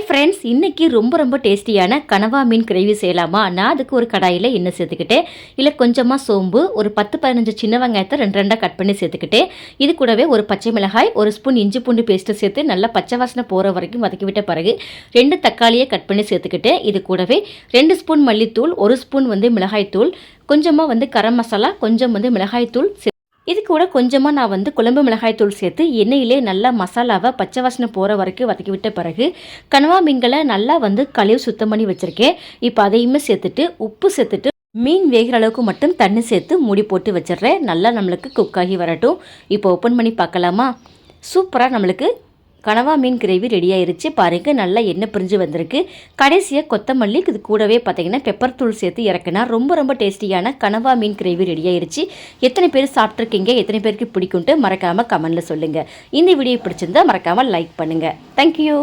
Friends இன்றைக்கி ரொம்ப ரொம்ப டேஸ்டியான கனவா மீன் கிரேவி செய்யலாமா? நான் அதுக்கு ஒரு கடாயில் எண்ணெய் சேர்த்துக்கிட்டேன் இல்லை கொஞ்சமாக சோம்பு ஒரு பத்து பதினஞ்சு சின்ன வெங்காயத்தை ரெண்டு ரெண்டாக கட் பண்ணி சேர்த்துக்கிட்டேன் இது கூடவே ஒரு பச்சை மிளகாய் ஒரு ஸ்பூன் இஞ்சி பூண்டு பேஸ்ட்டு சேர்த்து நல்லா பச்சை வாசனை போகிற வரைக்கும் வதக்கி விட்ட பிறகு ரெண்டு தக்காளியை கட் பண்ணி சேர்த்துக்கிட்டேன் இது கூடவே ரெண்டு ஸ்பூன் மல்லித்தூள் ஒரு ஸ்பூன் வந்து மிளகாய்த்தூள் கொஞ்சமாக வந்து கரம் மசாலா கொஞ்சம் வந்து மிளகாய்த்தூள் சே- இது கூட கொஞ்சமாக நான் வந்து குழம்பு மிளகாய்த்தூள் சேர்த்து எண்ணெயிலே நல்லா மசாலாவை பச்சை வாசனை போகிற வரைக்கும் வதக்கி விட்ட பிறகு கனவா மீன்களை நல்லா வந்து கழுவி சுத்தம் பண்ணி வச்சுருக்கேன். இப்போ அதையுமே சேர்த்துட்டு உப்பு சேர்த்துட்டு மீன் வேகிற அளவுக்கு மட்டும் தண்ணி சேர்த்து மூடி போட்டு வச்சிடுறேன். நல்லா நம்மளுக்கு குக் ஆகி வரட்டும். இப்போ ஓப்பன் பண்ணி பார்க்கலாமா? சூப்பராக நம்மளுக்கு கனவா மீன் கிரேவி ரெடி ஆயிருச்சு. பாருங்க நல்லா எண்ணெய் பிரிஞ்சு வந்திருக்கு. கடைசியாக கொத்தமல்லி இது கூடவே பார்த்தீங்கன்னா பெப்பர் தூள் சேர்த்து இறக்குனா ரொம்ப ரொம்ப டேஸ்டியான கனவா மீன் கிரேவி ரெடி ஆயிருச்சு. எத்தனை பேர் சாப்பிட்ருக்கீங்க எத்தனை பேருக்கு பிடிக்கும்ட்டு மறக்காமல் கமெண்டில் சொல்லுங்கள் இந்த வீடியோ பிடிச்சிருந்தா மறக்காமல் லைக் பண்ணுங்கள் தேங்க்யூ